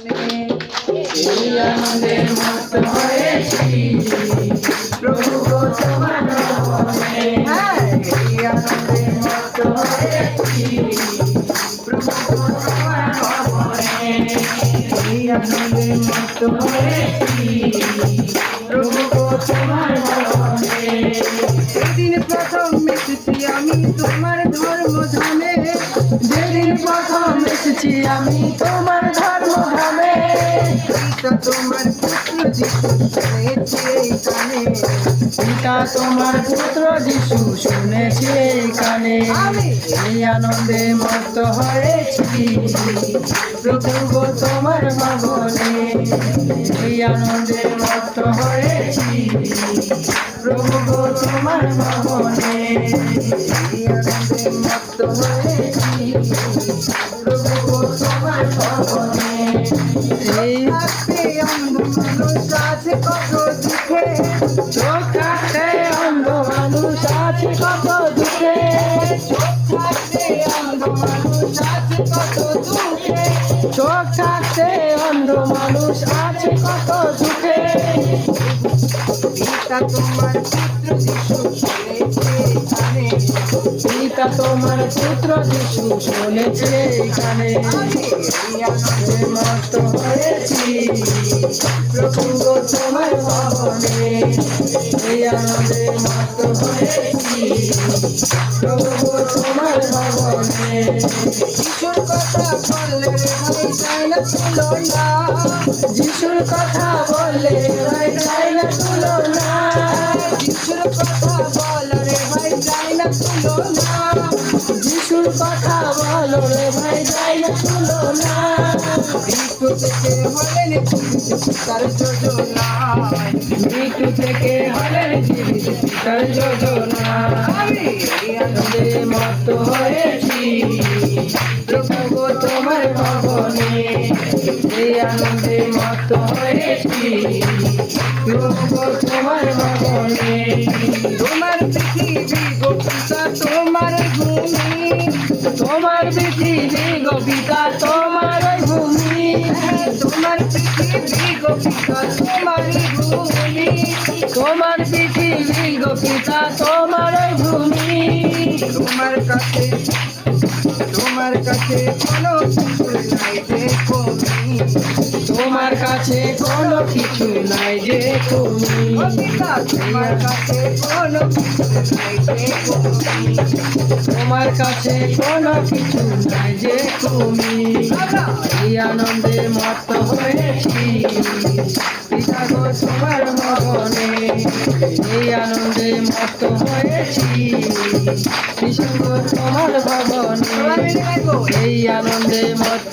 মত হ্যাঁ, প্রথম এসেছি আমি তোমার ধর্মধামে যেদিন প্রথম এসেছি আমি তোমার ধর্মধামে। তোমার পিতা তোমার পুত্র যিশু শুনেছে কানে এই আনন্দে মত হয়েছি। প্রভু গো তোমার ভবনে এই আনন্দে মত হয়েছি। প্রভু গো তোমার ভবনে এই আনন্দে মত্ত হয়েছি। প্রভু গো তোমার ভবনে এই মানুষ আছে কত দুঃখে চোখ থাকতে অন্ধ মানুষ আছে কত দুঃখে থাকতে অন্ধ মানুষ আছে কত দুঃখে চোখ থাকতে অন্ধ মানুষ আছে কত দুঃখে? পিতা তোমার পুত্র যিশু শুনেছে কানে পিতা তোমার পুত্র যিশু শুনেছে এখানে আমি মত হয়েছি। প্রভু তোমার ভবনে এই আনন্দে মত হয়েছি। প্রভু তোমার ভবনে যিশুর কথা বললে ভাই যায় না। যিশুর কথা বললে যিশুর কথা বল রে ভাই যায় না তুলনা যিশুর কথা বলো রে ভাই যায় না তুলনা মৃত্যু থেকে হলেন তার যোজনা মৃত্যু থেকে হলেন জীবিত পিতার যোজনা আমি এই আনন্দে মত হয়েছি প্রভু তোমার ভবনে এই তোমার পৃথিবী গোপিতা, তোমার তোমার পৃথিবী গোপিতা তোমার ভূমি। তোমার পৃথিবী গোপিকা তোমার ভূমি। তোমার কাছে তোমার কাছে কোনো কিছু নাই দেখো তোমার কাছে কিছু নাই যে তুমি। তোমার কাছে কোনো কিছু নাই যে কমি তোমার কাছে কোনো কিছু নাই যে তুমি। এই আনন্দে মত হয়েছি। পিতা গো তোমার ভবনে এই আনন্দে মত হয়েছি। কৃষ্ণ তোমার ভবনে এই আনন্দে মত